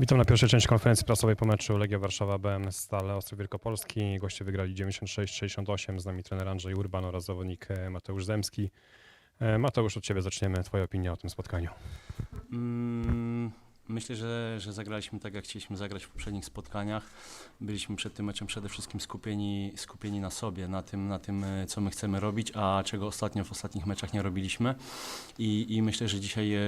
Witam na pierwszej części konferencji prasowej po meczu Legia Warszawa BM Stale Ostrów Wielkopolski. Goście wygrali 96-68, z nami trener Andrzej Urban oraz zawodnik e, Mateusz Zemski. E, Mateusz, od Ciebie zaczniemy. Twoja opinia o tym spotkaniu. Mm, Myślę, że, że zagraliśmy tak, jak chcieliśmy zagrać w poprzednich spotkaniach. Byliśmy przed tym meczem przede wszystkim skupieni, skupieni na sobie, na tym, na tym, e, co my chcemy robić, a czego ostatnio w ostatnich meczach nie robiliśmy. I, i myślę, że dzisiaj e,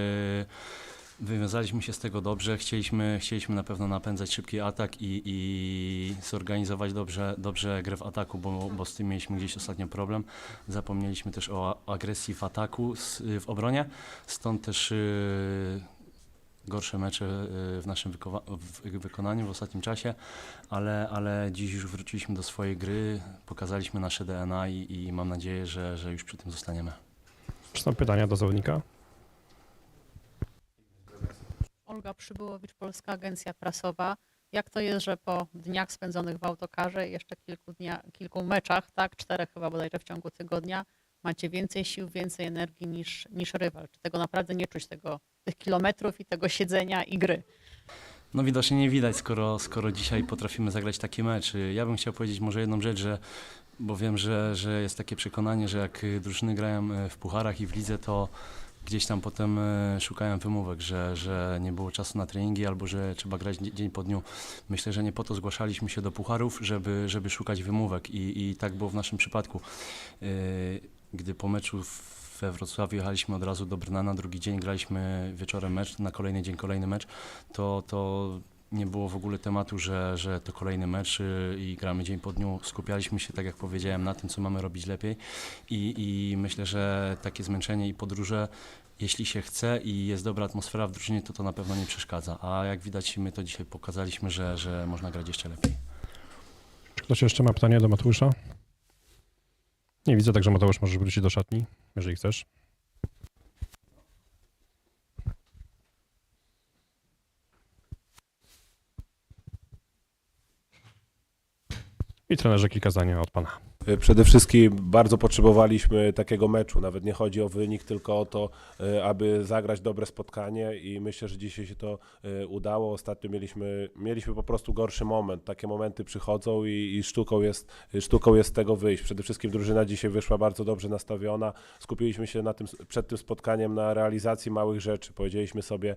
wywiązaliśmy się z tego dobrze. Chcieliśmy, chcieliśmy na pewno napędzać szybki atak i, i zorganizować dobrze, dobrze grę w ataku, bo, bo z tym mieliśmy gdzieś ostatnio problem. Zapomnieliśmy też o agresji w ataku, w obronie, stąd też y, gorsze mecze y, w naszym w wykonaniu w ostatnim czasie, ale, ale dziś już wróciliśmy do swojej gry, pokazaliśmy nasze DNA i, i mam nadzieję, że, że już przy tym zostaniemy. Czy są pytania do zawodnika? Olga Przybyłowicz, Polska Agencja Prasowa. Jak to jest, że po dniach spędzonych w autokarze i jeszcze kilku, dnia, kilku meczach, tak, czterech chyba bodajże w ciągu tygodnia, macie więcej sił, więcej energii niż, niż rywal? Czy tego naprawdę nie czuć, tego, tych kilometrów i tego siedzenia i gry? No widocznie nie widać, skoro, skoro dzisiaj potrafimy zagrać taki mecz. Ja bym chciał powiedzieć może jedną rzecz, że bo wiem, że, że jest takie przekonanie, że jak drużyny grają y, w pucharach i w lidze, to gdzieś tam potem y, szukają wymówek, że, że nie było czasu na treningi albo że trzeba grać dzie- dzień po dniu. Myślę, że nie po to zgłaszaliśmy się do pucharów, żeby, żeby szukać wymówek i, i tak było w naszym przypadku. Y, Gdy po meczu we Wrocławiu jechaliśmy od razu do Brna, na drugi dzień graliśmy wieczorem mecz, na kolejny dzień kolejny mecz, to, to nie było w ogóle tematu, że, że to kolejny mecz y, i gramy dzień po dniu. Skupialiśmy się, tak jak powiedziałem, na tym, co mamy robić lepiej i, i myślę, że takie zmęczenie i podróże, jeśli się chce i jest dobra atmosfera w drużynie, to to na pewno nie przeszkadza. A jak widać, my to dzisiaj pokazaliśmy, że, że można grać jeszcze lepiej. Czy ktoś jeszcze ma pytanie do Mateusza? Nie widzę, także Mateusz możesz wrócić do szatni, jeżeli chcesz. I trenerze kilka zdań od Pana. Y, Przede wszystkim bardzo potrzebowaliśmy takiego meczu. Nawet nie chodzi o wynik, tylko o to, y, aby zagrać dobre spotkanie i myślę, że dzisiaj się to y, udało. Ostatnio mieliśmy, mieliśmy po prostu gorszy moment. Takie momenty przychodzą i, i sztuką, jest, sztuką jest z tego wyjść. Przede wszystkim drużyna dzisiaj wyszła bardzo dobrze nastawiona. Skupiliśmy się na tym, przed tym spotkaniem na realizacji małych rzeczy. Powiedzieliśmy sobie,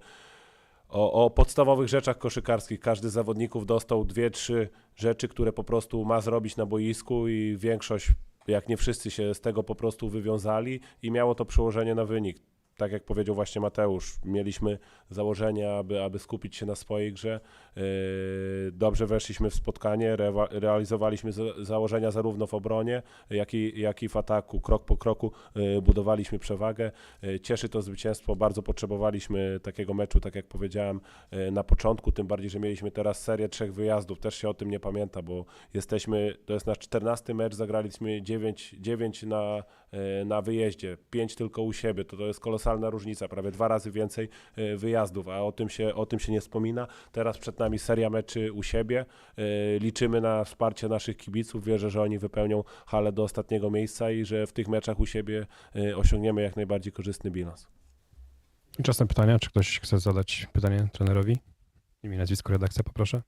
o, o podstawowych rzeczach koszykarskich. Każdy z zawodników dostał dwie, trzy rzeczy, które po prostu ma zrobić na boisku i większość, jak nie wszyscy się z tego po prostu wywiązali i miało to przełożenie na wynik. Tak jak powiedział właśnie Mateusz, mieliśmy założenia, aby, aby skupić się na swojej grze. Yy, Dobrze weszliśmy w spotkanie, realizowaliśmy za- założenia zarówno w obronie, jak i, jak i w ataku. Krok po kroku yy, budowaliśmy przewagę. Yy, Cieszy to zwycięstwo. Bardzo potrzebowaliśmy takiego meczu, tak jak powiedziałem na początku, tym bardziej, że mieliśmy teraz serię trzech wyjazdów. Też się o tym nie pamięta, bo jesteśmy, to jest nasz 14 mecz, zagraliśmy 9, 9 na, na wyjeździe, 5 tylko u siebie. To, to jest kolosalna różnica, prawie dwa razy więcej yy, wyjazdów, a o tym, się, o tym się nie wspomina. Teraz przed nami seria meczy u siebie. Yy, Liczymy na wsparcie naszych kibiców. Wierzę, że oni wypełnią halę do ostatniego miejsca i że w tych meczach u siebie osiągniemy jak najbardziej korzystny bilans. I czas na pytania. Czy ktoś chce zadać pytanie trenerowi? Imię, nazwisko, redakcja, poproszę.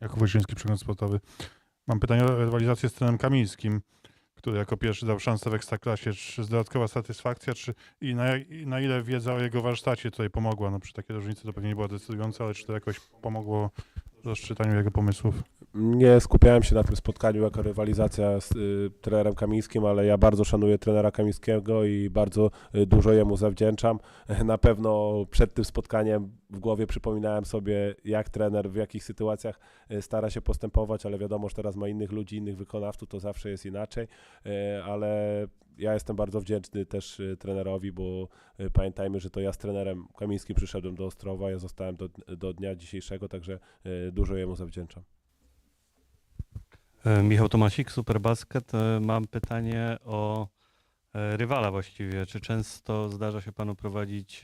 Jakub Wojciński, przegląd sportowy. Mam pytanie o rywalizację z trenerem Kamińskim, który jako pierwszy dał szansę w Ekstraklasie. Czy jest dodatkowa satysfakcja, czy i na, i na ile wiedza o jego warsztacie tutaj pomogła? No przy takiej różnicy to pewnie nie była decydująca, ale czy to jakoś pomogło w rozczytaniu jego pomysłów? Nie skupiałem się na tym spotkaniu jako rywalizacja z y, trenerem Kamińskim, ale ja bardzo szanuję trenera Kamińskiego i bardzo y, dużo jemu zawdzięczam. Na pewno przed tym spotkaniem w głowie przypominałem sobie, jak trener w jakich sytuacjach y, stara się postępować, ale wiadomo, że teraz ma innych ludzi, innych wykonawców, to zawsze jest inaczej, y, ale ja jestem bardzo wdzięczny też y, trenerowi, bo y, pamiętajmy, że to ja z trenerem Kamińskim przyszedłem do Ostrowa, ja zostałem do, do dnia dzisiejszego, także dużo jemu zawdzięczam. E, Michał Tomasik, Superbasket. E, Mam pytanie o e, rywala właściwie. Czy często zdarza się panu prowadzić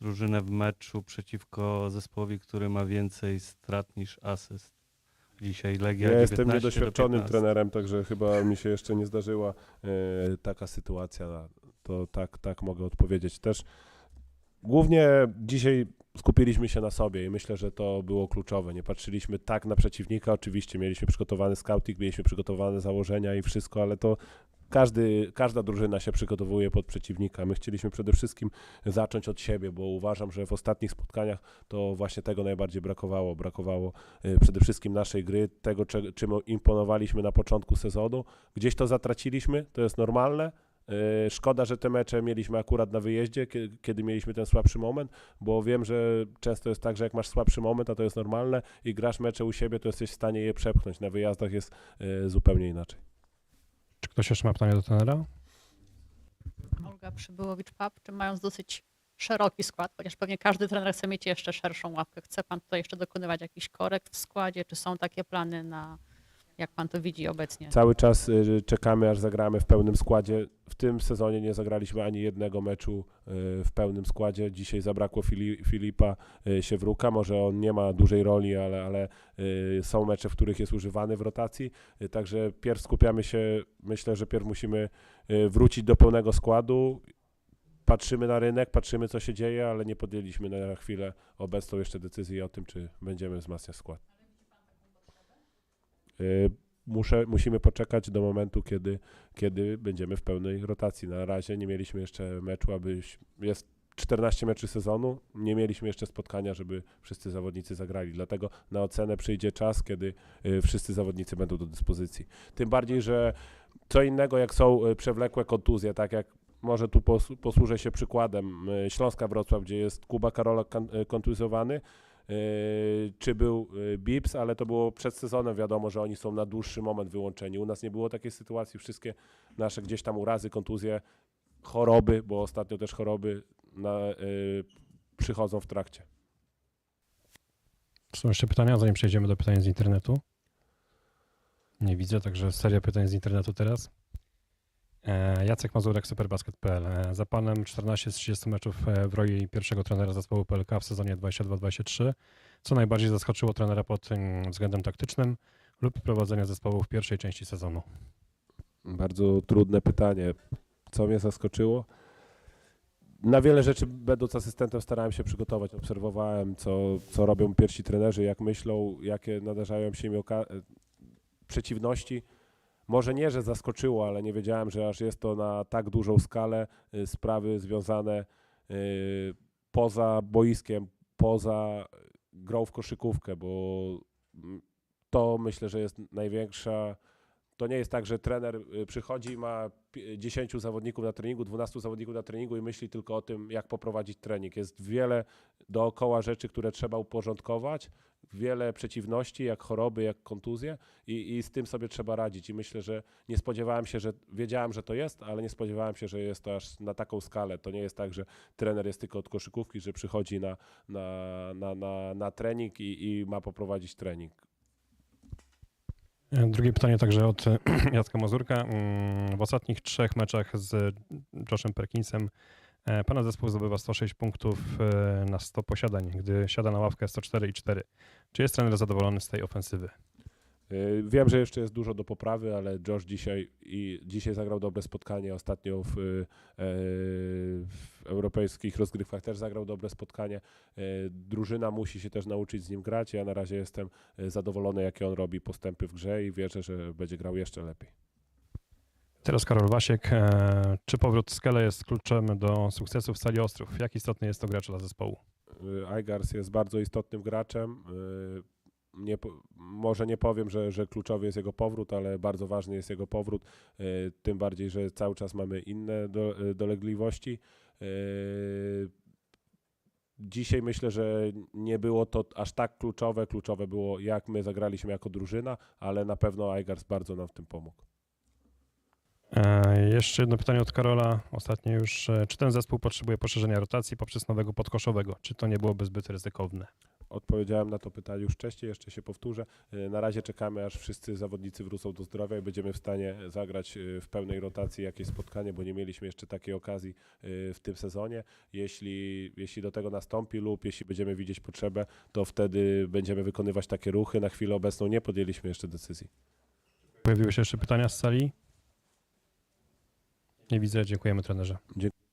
drużynę w meczu przeciwko zespołowi, który ma więcej strat niż asyst? Dzisiaj Legia Ja jestem 19 do niedoświadczonym 15. trenerem, także chyba mi się jeszcze nie zdarzyła taka sytuacja. To tak, tak mogę odpowiedzieć też. Głównie dzisiaj skupiliśmy się na sobie i myślę, że to było kluczowe. Nie patrzyliśmy tak na przeciwnika. Oczywiście mieliśmy przygotowany scouting, mieliśmy przygotowane założenia i wszystko, ale to każdy, każda drużyna się przygotowuje pod przeciwnika. My chcieliśmy przede wszystkim zacząć od siebie, bo uważam, że w ostatnich spotkaniach to właśnie tego najbardziej brakowało. Brakowało y, przede wszystkim naszej gry, tego, czym imponowaliśmy na początku sezonu. Gdzieś to zatraciliśmy, to jest normalne. Y, Szkoda, że te mecze mieliśmy akurat na wyjeździe, kie- kiedy mieliśmy ten słabszy moment, bo wiem, że często jest tak, że jak masz słabszy moment, a to jest normalne i grasz mecze u siebie, to jesteś w stanie je przepchnąć. Na wyjazdach jest y, zupełnie inaczej. Czy ktoś jeszcze ma pytanie do trenera? Olga Przybyłowicz-Pap, czy mając dosyć szeroki skład, chociaż pewnie każdy trener chce mieć jeszcze szerszą ławkę. Chce pan tutaj jeszcze dokonywać jakichś korekt w składzie? Czy są takie plany na, jak pan to widzi obecnie? Cały czas y, czekamy, aż zagramy w pełnym składzie. W tym sezonie nie zagraliśmy ani jednego meczu y, w pełnym składzie. Dzisiaj zabrakło Fili- Filipa y, Siewruka. Może on nie ma dużej roli, ale, ale są mecze, w których jest używany w rotacji. Także pierw skupiamy się, myślę, że pierw musimy wrócić do pełnego składu. Patrzymy na rynek, patrzymy co się dzieje, ale nie podjęliśmy na chwilę obecną jeszcze decyzji o tym, czy będziemy wzmacniać skład. Y, Muszę, musimy poczekać do momentu, kiedy, kiedy będziemy w pełnej rotacji. Na razie nie mieliśmy jeszcze meczu, aby jest 14 meczy sezonu, nie mieliśmy jeszcze spotkania, żeby wszyscy zawodnicy zagrali. Dlatego na ocenę przyjdzie czas, kiedy y, wszyscy zawodnicy będą do dyspozycji. Tym bardziej, że co innego jak są y, przewlekłe kontuzje, tak jak może tu pos, posłużę się przykładem Śląska Wrocław, gdzie jest Kuba Karola kan- y, kontuzjowany, Yy, czy był yy, Bips, ale to było przed sezonem wiadomo, że oni są na dłuższy moment wyłączeni. U nas nie było takiej sytuacji, wszystkie nasze gdzieś tam urazy, kontuzje, choroby, bo ostatnio też choroby na, yy, przychodzą w trakcie. Są jeszcze pytania, zanim przejdziemy do pytań z internetu? Nie widzę, także seria pytań z internetu teraz. E, Jacek Mazurek, superbasket.pl. E, Za panem 14 z 30 meczów e, w roli pierwszego trenera zespołu PLK w sezonie 22-23. Co najbardziej zaskoczyło trenera pod względem taktycznym lub prowadzenia zespołu w pierwszej części sezonu? Bardzo trudne pytanie. Co mnie zaskoczyło? Na wiele rzeczy, będąc asystentem, starałem się przygotować. Obserwowałem, co, co robią pierwsi trenerzy, jak myślą, jakie nadarzają się im przeciwności. Może nie, że zaskoczyło, ale nie wiedziałem, że aż jest to na tak dużą skalę y, sprawy związane y, poza boiskiem, poza grą w koszykówkę, bo mm, to myślę, że jest największa to nie jest tak, że trener y, przychodzi i ma pi- 10 zawodników na treningu, 12 zawodników na treningu i myśli tylko o tym, jak poprowadzić trening. Jest wiele dookoła rzeczy, które trzeba uporządkować, wiele przeciwności, jak choroby, jak kontuzje i, i z tym sobie trzeba radzić. I myślę, że nie spodziewałem się, że wiedziałem, że to jest, ale nie spodziewałem się, że jest to aż na taką skalę. To nie jest tak, że trener jest tylko od koszykówki, że przychodzi na, na, na, na, na trening i, i ma poprowadzić trening. Drugie pytanie także od Jacka Mazurka. Mm, W ostatnich trzech meczach z Joshem Perkinsem e, pana zespół zdobywa 106 punktów e, na 100 posiadań, gdy siada na ławkę 104 i 4. Czy jest trener zadowolony z tej ofensywy? Y, Wiem, że jeszcze jest dużo do poprawy, ale Josh dzisiaj i dzisiaj zagrał dobre spotkanie. Ostatnio w, y, e, w europejskich rozgrywkach też zagrał dobre spotkanie. Drużyna musi się też nauczyć z nim grać. Ja na razie jestem zadowolony, jakie on robi postępy w grze i wierzę, że będzie grał jeszcze lepiej. Teraz Karol Wasiek. E, Czy powrót Skele jest kluczem do sukcesu w Stali Ostrów? Jak istotny jest to gracz dla zespołu? Aigars jest bardzo istotnym graczem. Nie, może nie powiem, że, że kluczowy jest jego powrót, ale bardzo ważny jest jego powrót. y, Tym bardziej, że cały czas mamy inne do, y, dolegliwości. Y, Dzisiaj myślę, że nie było to aż tak kluczowe. Kluczowe było, jak my zagraliśmy jako drużyna, ale na pewno Aigars bardzo nam w tym pomógł. E, Jeszcze jedno pytanie od Karola, ostatnie już. E, Czy ten zespół potrzebuje poszerzenia rotacji poprzez nowego podkoszowego? Czy to nie byłoby zbyt ryzykowne? Odpowiedziałem na to pytanie już wcześniej, jeszcze się powtórzę. E, Na razie czekamy, aż wszyscy zawodnicy wrócą do zdrowia i będziemy w stanie zagrać e, w pełnej rotacji jakieś spotkanie, bo nie mieliśmy jeszcze takiej okazji e, w tym sezonie. Jeśli, jeśli do tego nastąpi lub jeśli będziemy widzieć potrzebę, to wtedy będziemy wykonywać takie ruchy. Na chwilę obecną nie podjęliśmy jeszcze decyzji. Pojawiły się jeszcze pytania z sali? Nie widzę, dziękujemy trenerze. E,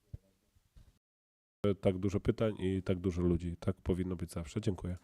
Tak dużo pytań i tak dużo ludzi. Tak powinno być zawsze. Dziękuję.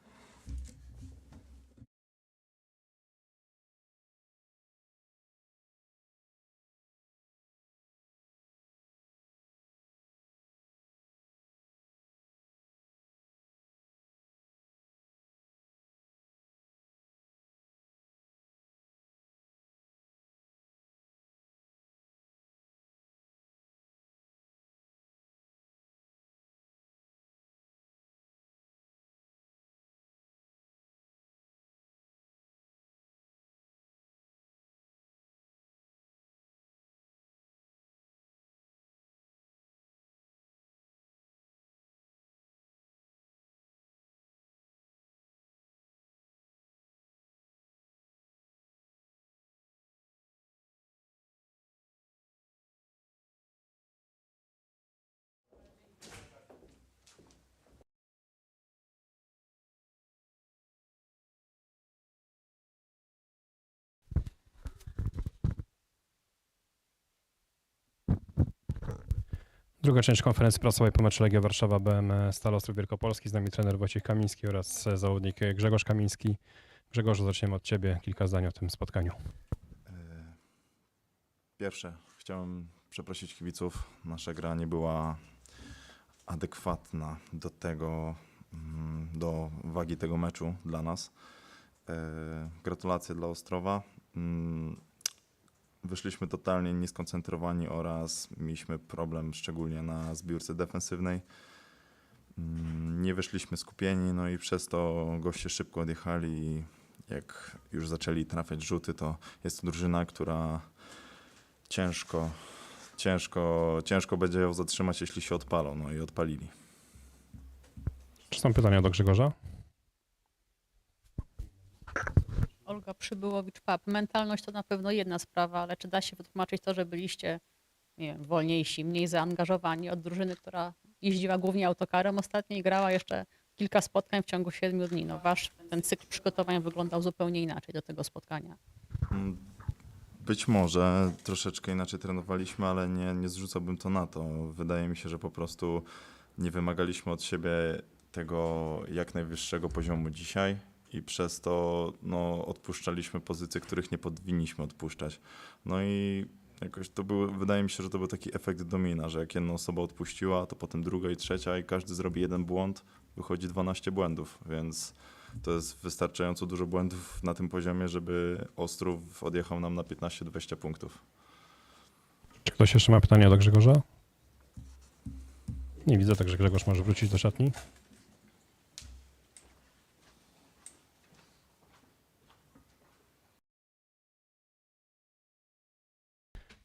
Druga część konferencji prasowej po meczu Legia Warszawa BM Stal Ostrów Wielkopolski. Z nami trener Wojciech Kamiński oraz zawodnik Grzegorz Kamiński. Grzegorzu, zaczniemy od Ciebie. Kilka zdań o tym spotkaniu. E, Pierwsze, chciałem przeprosić kibiców. Nasza gra nie była adekwatna do tego, mm, do wagi tego meczu dla nas. E, Gratulacje dla Ostrowa. Wyszliśmy totalnie nieskoncentrowani oraz mieliśmy problem szczególnie na zbiórce defensywnej. Mm, Nie wyszliśmy skupieni, no i przez to goście szybko odjechali i jak już zaczęli trafiać rzuty, to jest to drużyna, która ciężko, ciężko, ciężko będzie ją zatrzymać, jeśli się odpalą. No i odpalili. Czy są pytania do Grzegorza? Przybyłowicz-Pap. Mentalność to na pewno jedna sprawa, ale czy da się wytłumaczyć to, że byliście nie wiem, wolniejsi, mniej zaangażowani od drużyny, która jeździła głównie autokarem ostatnio i grała jeszcze kilka spotkań w ciągu siedmiu dni. No wasz ten cykl przygotowań wyglądał zupełnie inaczej do tego spotkania. Mm, Być może troszeczkę inaczej trenowaliśmy, ale nie, nie zrzucałbym to na to. Wydaje mi się, że po prostu nie wymagaliśmy od siebie tego jak najwyższego poziomu dzisiaj i przez to no, odpuszczaliśmy pozycje, których nie powinniśmy odpuszczać. No i jakoś to był, wydaje mi się, że to był taki efekt domina, że jak jedna osoba odpuściła, to potem druga i trzecia i każdy zrobi jeden błąd, wychodzi 12 błędów, więc to jest wystarczająco dużo błędów na tym poziomie, żeby Ostrów odjechał nam na 15-20 punktów. Czy ktoś jeszcze ma pytania do Grzegorza? Nie widzę, także Grzegorz może wrócić do szatni.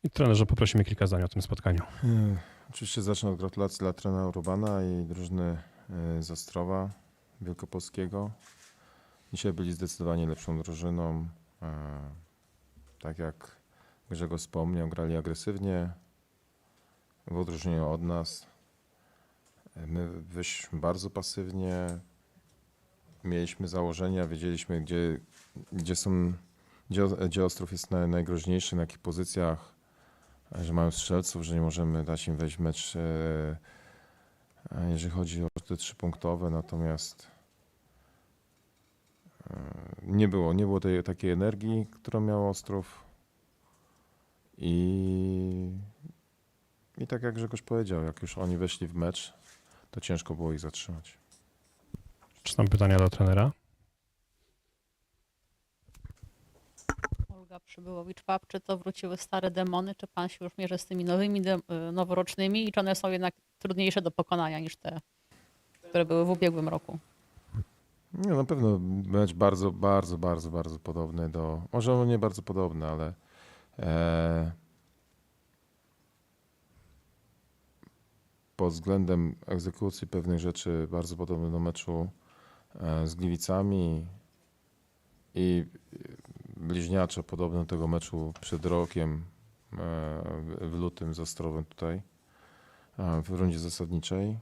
I trenerze, poprosimy kilka zdań o tym spotkaniu. E, Oczywiście zacznę od gratulacji dla trenera Urbana i drużyny e, z Ostrowa Wielkopolskiego. Dzisiaj byli zdecydowanie lepszą drużyną. E, Tak jak Grzegorz wspomniał, grali agresywnie, w odróżnieniu od nas. My wyszliśmy bardzo pasywnie, mieliśmy założenia, wiedzieliśmy gdzie, gdzie są, gdzie, Ostrów jest naj, najgroźniejszy, na jakich pozycjach że mają strzelców, że nie możemy dać im wejść w mecz, e, jeżeli chodzi o te trzypunktowe, natomiast e, nie było, nie było tej takiej energii, którą miał Ostrów i, i tak jak Grzegorz powiedział, jak już oni weszli w mecz, to ciężko było ich zatrzymać. Czy są pytania do trenera? Olga Przybyłowicz-Pap, czy to wróciły stare demony, czy pan się już mierzy z tymi nowymi, y, noworocznymi i czy one są jednak trudniejsze do pokonania niż te, które były w ubiegłym roku? Nie, na pewno mecz bardzo, bardzo, bardzo, bardzo podobny do. Może nie bardzo podobny, ale. E, pod względem egzekucji pewnych rzeczy bardzo podobny do meczu e, z Gliwicami i bliźniaczo podobno do tego meczu przed rokiem e, w- lutym z Ostrowem tutaj e, w rundzie zasadniczej.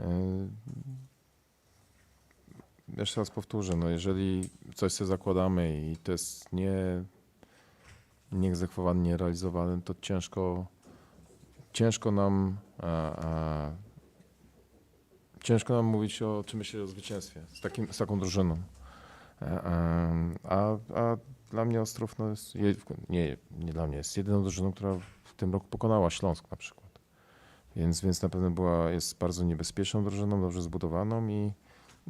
E, Jeszcze raz powtórzę, no jeżeli coś sobie zakładamy i to jest nie, nieegzekwowane, nierealizowane, to ciężko, ciężko nam e, e, ciężko nam mówić o czymś o zwycięstwie z, takim, z taką drużyną. E, A, a dla mnie Ostrów no jest, je- nie, nie dla mnie, jest jedyną drużyną, która w tym roku pokonała Śląsk na przykład. Więc, więc na pewno była, jest bardzo niebezpieczną drużyną, dobrze zbudowaną i,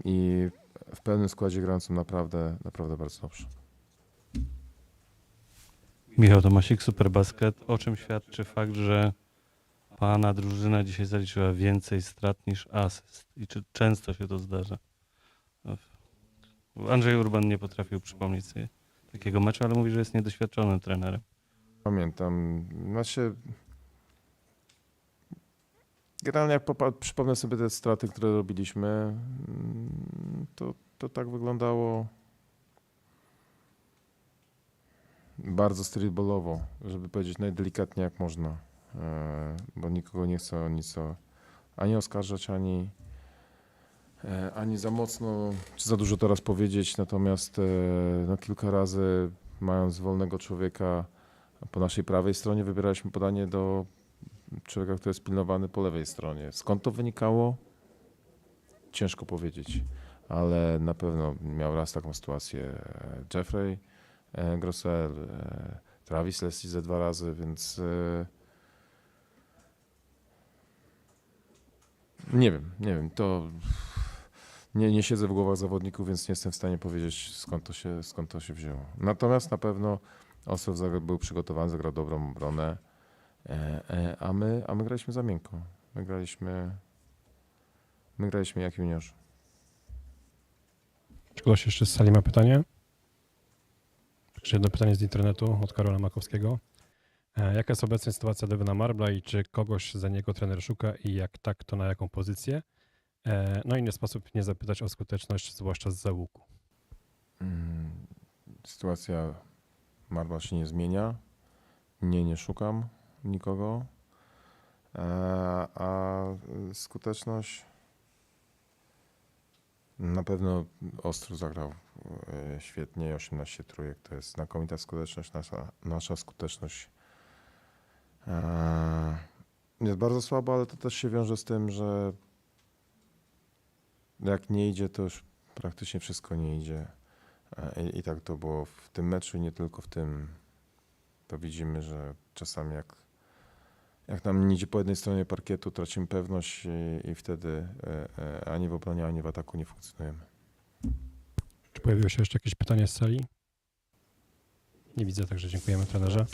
i w pełnym składzie grającym naprawdę, naprawdę bardzo dobrze. Michał Tomasik, Superbasket. O czym świadczy fakt, że pana drużyna dzisiaj zaliczyła więcej strat niż asyst? I czy często się to zdarza? Andrzej Urban nie potrafił przypomnieć sobie takiego meczu, ale mówi, że jest niedoświadczonym trenerem. Pamiętam, znaczy generalnie jak popa- przypomnę sobie te straty, które robiliśmy, mm, to, to tak wyglądało bardzo streetballowo, żeby powiedzieć najdelikatniej jak można, e, bo nikogo nie chcę o nic o, ani oskarżać, ani, ani za mocno, czy za dużo teraz powiedzieć, natomiast e, no, kilka razy mając wolnego człowieka po naszej prawej stronie wybieraliśmy podanie do człowieka, który jest pilnowany po lewej stronie. Skąd to wynikało? Ciężko powiedzieć, ale na pewno miał raz taką sytuację e, Jeffrey e, Grossel, e, Travis Leslie ze dwa razy, więc e, nie wiem, nie wiem, to nie, nie siedzę w głowach zawodników, więc nie jestem w stanie powiedzieć skąd to się, skąd to się wzięło. Natomiast na pewno zagrał- był przygotowany, zagrał dobrą obronę, e, e, a, my, a my graliśmy za miękko. My graliśmy, my graliśmy jak juniorzy. Czy ktoś jeszcze z sali ma pytanie? Jeszcze jedno pytanie z internetu od Karola Makowskiego. E, Jaka jest obecna sytuacja Devona Marbla i czy kogoś za niego trener szuka i jak tak, to na jaką pozycję? E, No i nie sposób nie zapytać o skuteczność, zwłaszcza z załuku. Mm, Sytuacja Marba się nie zmienia. Nie, nie szukam nikogo. E, A skuteczność na pewno Ostrów zagrał e, świetnie. 18 trójek to jest znakomita skuteczność. Nasza, nasza skuteczność jest bardzo słaba, ale to też się wiąże z tym, że jak nie idzie, to już praktycznie wszystko nie idzie. E, I, I tak to było w tym meczu i nie tylko w tym. To widzimy, że czasami jak, jak nam nie idzie po jednej stronie parkietu, tracimy pewność i, i wtedy e, e, ani w obronie, ani w ataku nie funkcjonujemy. Czy pojawiło się jeszcze jakieś pytanie z sali? Nie widzę, także dziękujemy trenerze.